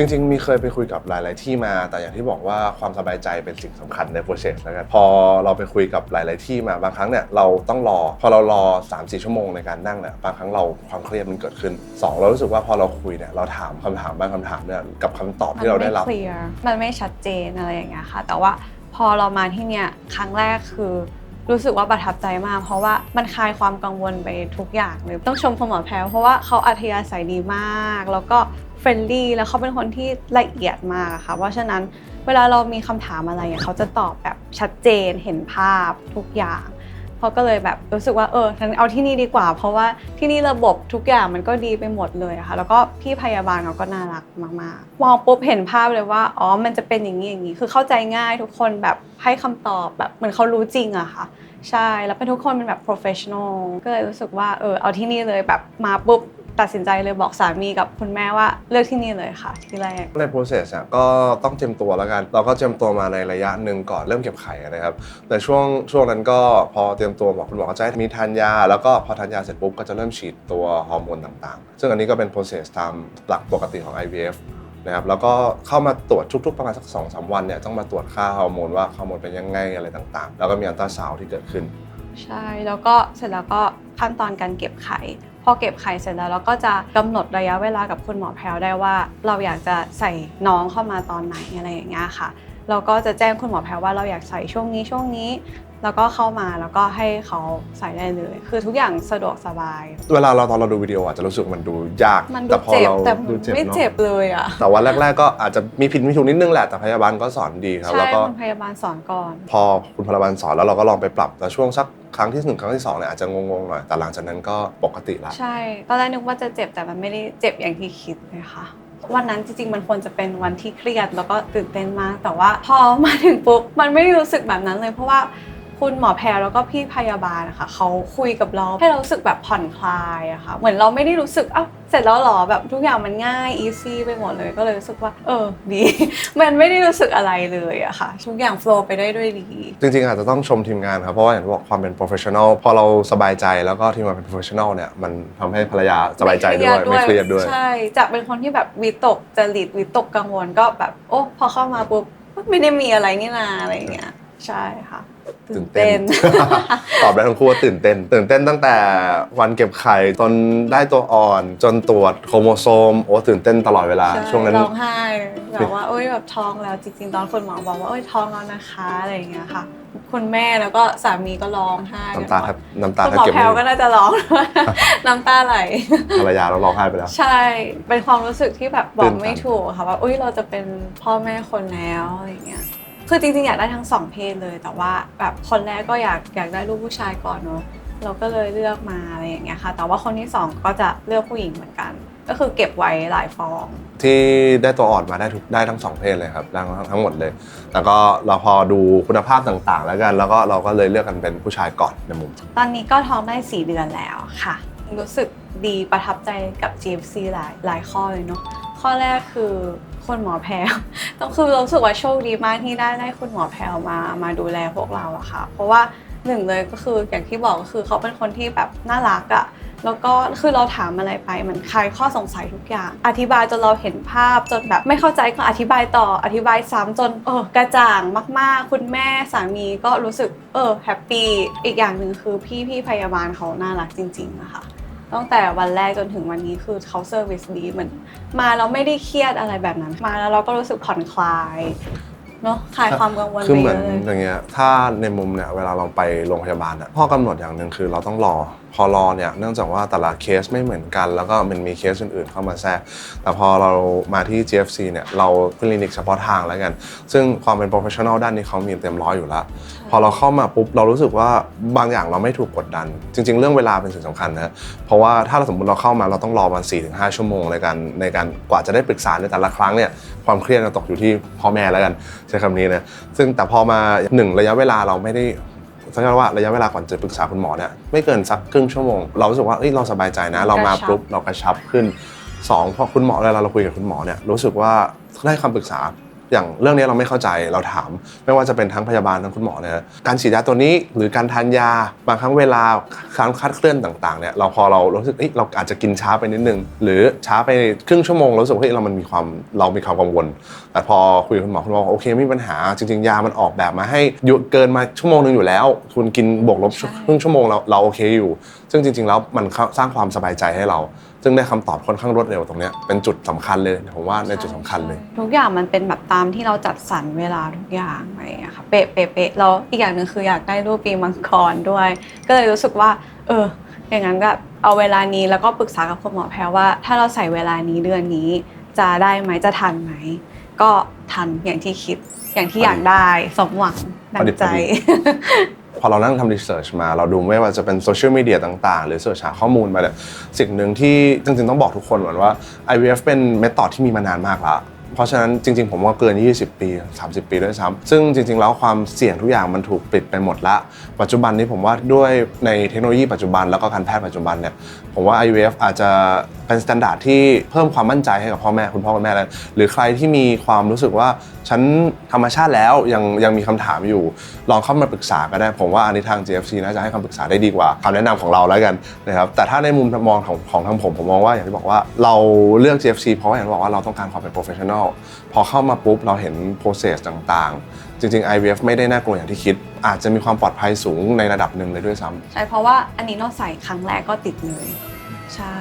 จริง ๆ มีเคยไปคุยกับหลาย ๆ ที่มา แต่อย่างที่บอกว่าความสบายใจเป็นสิ่งสำคัญใน process แล้วกันพอเราไปคุยกับหลาย ๆ ที่มาบางครั้งเนี่ยเราต้องรอ พอเรารอ 3-4 ชั่วโมงในการนั่งเนี่ยบางครั้งเราความเครียดมันเกิดขึ้นสองเรารู้สึกว่าพอเราคุยเนี่ยเราถามคำถามบางคำถามเนี่ยกับคำตอบที่เราได้รับ มันไม่เคลียร์มันไม่ชัดเจนอะไรอย่างเงี้ยค่ะ แต่ว่าพอเรามาที่เนี่ยครั้งแรกคือ รู้สึกว่าประทับใจมาก เพราะว่ามันคลายความกังวลไปทุกอย่างเลยต้องชมคุณหมอแพรวเพราะว่าเขาอัธยาศัยดีมาก แล้วก็ เฟรนลี่แล้วเขาเป็นคนที่ละเอียดมากค่ะ เพราะฉะนั้นเวลาเรามีคำถามอะไรเขาจะตอบแบบชัดเจนเห็นภาพทุกอย่างเขาก็เลยแบบรู้สึกว่าเออฉันเอาที่นี่ดีกว่า เพราะว่าที่นี่ระบบทุกอย่างมันก็ดีไปหมดเลยค่ะ แล้วก็พี่พยาบาลเขาก็น่ารักมากๆมองปุ๊บเห็นภาพเลยว่าอ๋อมันจะเป็นอย่างนี้อย่างนี้คือเข้าใจง่ายทุกคนแบบให้คำตอบแบบเหมือนเขารู้จริงอะค่ะ ใช่แล้วเป็นทุกคนเป็นแบบ professional ก็เลยรู้สึกว่าเออเอาที่นี่เลยแบบมาปุ๊บ ตัดสินใจเลยบอกสามีกับคุณแม่ว่าเลือกที่นี่เลยค่ะ ที่แรก ใน process อะก็ต้องเตรียมตัวแล้วกัน เราก็เตรียมตัวมาในระยะหนึ่งก่อนเริ่มเก็บไข่นะครับ แต่ช่วงช่วงนั้นก็พอเตรียมตัวบอกคุณหมอก็จะให้มีทานยา แล้วก็พอทานยาเสร็จปุ๊บก็จะเริ่มฉีดตัวฮอร์โมนต่างๆ ซึ่งอันนี้ก็เป็น process ตามหลักปกติของ IVF นะครับแล้วก็เข้ามาตรวจทุกๆประมาณสัก2อสวันเนี่ยต้องมาตรวจค่าฮอร์โมนว่าฮอร์โมนเป็นยังไงอะไรต่างๆ แล้วก็มีอัลตราซาวด์ที่เกิดขึ้น ใช่ แล้วก็เสร็จแล้วก็ขั้นตอนการเก็บไข่พ อเก็บไข่เสร็จแล้วเราก็จะกำหนดระยะเวลากับคุณหมอแพรวได้ว่า เราอยากจะใส่น้องเข้ามาตอนไหนอะไรอย่างเงี้ยค่ะ เราก็จะแจ้งคุณหมอแพรวว่าเราอยากใส่ช่วงนี้ช่วงนี้ แล้วก็เข้ามาแล้วก็ให้เขาใส่ได้เลย คือทุกอย่างสะดวกสบาย เวลาเราตอนเราดูวิดีโออาจจะรู้สึกมันดูยากมันดูแต่พอเจ็บเราแต่ดูเจ็บไม่เนาะเจ็บเลยอะแต่วันแรก ๆ ก็อาจจะมีผิดมีถูกนิดนึงแหละแต่พยาบาลก็สอนดีครับ ใช่แล้วก็คุณพยาบาลสอนก่อน พอคุณพยาบาลสอนแล้วเราก็ลองไปปรับแต่ช่วงสัก ครั้งที่หนึ่งครั้งที่สองเนี่ยอาจจะงงๆหน่อยแต่หลังจากนั้นก็ปกติละใช่ ตอนแรกนึกว่าจะเจ็บแต่มันไม่ได้เจ็บอย่างที่คิดเลยค่ะวันนั้นจริงๆ มันควรจะเป็นวันที่เครียดแล้วก็ตื่นเต้นมาก แต่ว่าพอมาถึงปุ๊บมันไม่รู้สึกแบบนั้นเลยเพราะว่า คุณหมอแพรแล้วก็พี่พยาบาลนะคะเขาคุยกับเราให้เรารู้สึกแบบผ่อนคลายอะค่ะเหมือนเราไม่ได้รู้สึกอ้าวเสร็จแล้วเหรอแบบทุกอย่างมันง่ายอีซี่ไปหมดเลยก็เลยรู้สึกว่า เออดี มันไม่ได้รู้สึกอะไรเลยอะค่ะ ทุกอย่างโฟล์ไปได้ด้วยดี จริง ๆ อาจจะต้องชมทีมงานครับ เพราะว่าอย่างที่บอกความเป็น professional พอเราสบายใจแล้วก็ทีมงานเป็น professional เนี่ย มันทำให้ภรรยาสบายใจด้วย ไม่เครียดด้วย ใช่จากเป็นคนที่แบบวิตกจริตวิตกกังวลก็แบบ โอ้พอเข้ามาปุ๊บไม่ได้มีอะไรนี่นาอะไรอย่างเงี้ยใช่ค่ะ ตื่นเต้น ตอบได้ทั้งคู่ว่าตื่นเต้น ตื่นเต้นตั้งแต่วันเก็บไข่จนได้ตัวอ่อน จนตรวจโครโมโซมโอ้ตื่นเต้นตลอดเวลาใช่ช่วงนั้นร้องไห้แบบว่าโอ้ยแบบท้องแล้วจริงๆ ตอนคุณหมอบอกว่าโอ้ยท้องแล้วนะคะอะไรอย่างเงี้ยค่ะ คุณแม่แล้วก็สามีก็ร้องไห้น้ำตาแทบน้ำตาคุณแทบหมอเก็บแพลไม่วอยู่ก็น่าจะร้องด้วยน้ำตาไหลภรรยาเราร้องไห้ไปแล้ว ใช่เป็นความรู้สึกที่แบบบอตื่กนตันไม่ถูกค่ะว่าอุ้ยเราจะเป็นพ่อแม่คนแล้วอะไรอย่างเงี้ย คือจริงๆ อยากได้ทั้งสองเพศเลย แต่ว่าแบบคนแรกก็อยากอยากได้ลูกผู้ชายก่อนเนอะเราก็เลยเลือกมาอะไรอย่างเงี้ยค่ะ แต่ว่าคนที่สองก็จะเลือกผู้หญิงเหมือนกัน ก็คือเก็บไว้หลายฟอง ที่ได้ตัวอ่อนมาได้ทุกได้ทั้งสองเพศเลยครับได้ทั้งทั้งหมดเลย แต่ก็เราพอดูคุณภาพต่างๆ แล้วกัน แล้วก็เราก็เลยเลือกกันเป็นผู้ชายก่อนในมุม ตอนนี้ก็ท้องได้4เดือนแล้วค่ะ รู้สึกดีประทับใจกับ GFC หลายหลายข้อเลยเนาะข้อแรกคือ คุณหมอแพลวต้องคือรู้สึกว่าโชคดีมากที่ได้ได้คุณหมอแพลวมามาดูแลพวกเราอะค่ะ เพราะว่าหนึ่งเลยก็คืออย่างที่บอกก็คือเขาเป็นคนที่แบบน่ารักอะแล้วก็คือเราถามอะไรไปเหมือนคลายข้อสงสัยทุกอย่าง อธิบายจนเราเห็นภาพจนแบบไม่เข้าใจก็อธิบายต่ออธิบายซ้ำจนเออกระจ่างมาก ๆ คุณแม่สามีก็รู้สึกเออแฮปปี้อีกอย่างหนึ่งคือพี่พี่พยาบาลเขาน่ารักจริงๆนะคะ ตั้งแต่วันแรกจนถึงวันนี้คือเขาเซอร์วิสดีเหมือนมาเราไม่ได้เครียดอะไรแบบนั้น มาแล้วเราก็รู้สึกผ่อนคลายเนาะคลายความกังวลคือไปเหมืเยอนอะเลยอย่างเงี้ยถ้าในมุมเนี่ยเวลาเราไปโรงพยาบาลอะข้อกำหนดอย่างหนึ่งคือเราต้องรอ พอรอเนี่ยเนื่องจากว่าแต่ละเคสไม่เหมือนกัน แล้วก็มันมีเคสอื่นๆเข้ามาแทรกแต่พอเรามาที่ GFC เนี่ยเราคลินิกเฉพาะทางแล้วกัน ซึ่งความเป็น professional ด้านนี้เขามีเต็มร้อยอยู่แล้ว พอเราเข้ามาปุ๊บเรารู้สึกว่าบางอย่างเราไม่ถูกกดดัน จริง ๆ เรื่องเวลาเป็นสิ่งสำคัญนะเพราะว่าถ้าเราสมมติเราเข้ามาเราต้องรอมัน4-5ถึงหชั่วโมงในการในการกว่าจะได้ปรึกษาในแต่ละครั้งเนี่ยความเครียดจะตกอยู่ที่พ่อแม่แล้วกันใช้คำนี้นะซึ่งแต่พอมาหนึ่งระยะเวลาเราไม่ได้สังเกตว่าระยะเวลาก่อนจะปรึกษาคุณหมอเนี่ยไม่เกินสักครึ่งชั่วโมง เรารู้สึกว่าเอ้ยเราสบายใจนะ เรามาปุ๊บเรากระชับขึ้นสองพอคุณหมอเวลาเราคุยกับคุณหมอเนี่ยรู้สึกว่าได้คำปรึกษา อย่างเรื่องนี้เราไม่เข้าใจเราถาม ไม่ว่าจะเป็นทั้งพยาบาลทั้งคุณหมอเนี่ยการฉีดยาตัวนี้หรือการทานยาบางครั้งเวลาการคลาดเคลื่อนต่างๆเนี่ยเราพอเรารู้สึกเอ้ยเราอาจจะกินช้าไปนิดนึง หรือช้าไปครึ่งชั่วโมงเรารู้สึกว่าเฮ้ยเรามันมีความเรามีความกังวล แต่พอคุยกับคุณหมอคุณหมอโอเคไม่มีปัญหาจริงๆยามันออกแบบมาให้หยุดเกินมาชั่วโมงหนึงอยู่แล้ว คุณกินบวกลบครึ่งชั่วโมงเราเราโอเคอยู่ ซึ่งจริง ๆ แล้วมันสร้างความสบายใจให้เรา ซึ่งได้คำตอบค่อนข้างรวดเร็วตรงเนี้ยเป็นจุดสำคัญเลยผมว่าในจุดสำคัญเลย ทุกอย่างมันเป็นแบบตามที่เราจัดสรรเวลาทุกอย่างอะไรอย่างเงี้ยค่ะเป๊ะเป๊ะเป๊ะแล้วอีกอย่างหนึ่งคืออยากได้รูปปีมังกรด้วย ก็เลยรู้สึกว่า เออ อย่างนั้นแบบเอาเวลานี้แล้วก็ปรึกษากับคุณหมอแพรว่า ถ้าเราใส่เวลานี้เดือนนี้ จะได้ไหมจะทันไหม ก็ทันอย่างที่คิดอย่างที่อยากได้สมหวังดังใจ พอ พอเรานั่งทำรีเสิร์ชมาเราดูไม่ว่าจะเป็นโซเชียลมีเดียต่าง ๆ หรือเสิร์ชหาข้อมูลมาเนี่ยสิ่งหนึ่งที่จริงๆต้องบอกทุกคนก่อนว่า IVF เป็นเมธอดที่มีมานานมากแล้ว เพราะฉะนั้นจริงๆ ผมว่าเกิน 20 ปี 30 ปีด้วยซ้ำซึ่งจริงๆ แล้วความเสี่ยงทุกอย่างมันถูกปิดไปหมดละ ปัจจุบันนี้ผมว่าด้วยในเทคโนโลยีปัจจุบันแล้วก็การแพทย์ปัจจุบันเนี่ยผมว่า IVF อาจจะเป็นมาตรฐานที่เพิ่มความมั่นใจให้กับพ่อแม่คุณพ่อคุณแม่แล้วหรือใครที่มีความรู้สึกว่าฉันธรรมชาติแล้วยังยังมีคำถามอยู่ ลองเข้ามาปรึกษาก็ได้ ผมว่าอันนี้ทาง GFC น่าจะให้คำปรึกษาได้ดีกว่าคำแนะนำของเราแล้วกันนะครับแต่ถ้าในมุมมองของของทางผมผมมองว่าอย่างที่บอกว่าเราเลือก GFC เพราะอย่างที่บอกว่าเราต้องการความเป็น professional พอเข้ามาปุ๊บเราเห็นโปรเซสต่างๆ จริงๆ IVF ไม่ได้น่ากลัวอย่างที่คิด อาจจะมีความปลอดภัยสูงในระดับหนึ่งเลยด้วยซ้ำ ใช่เพราะว่าอันนี้เราใส่ครั้งแรกก็ติดเลย ใช่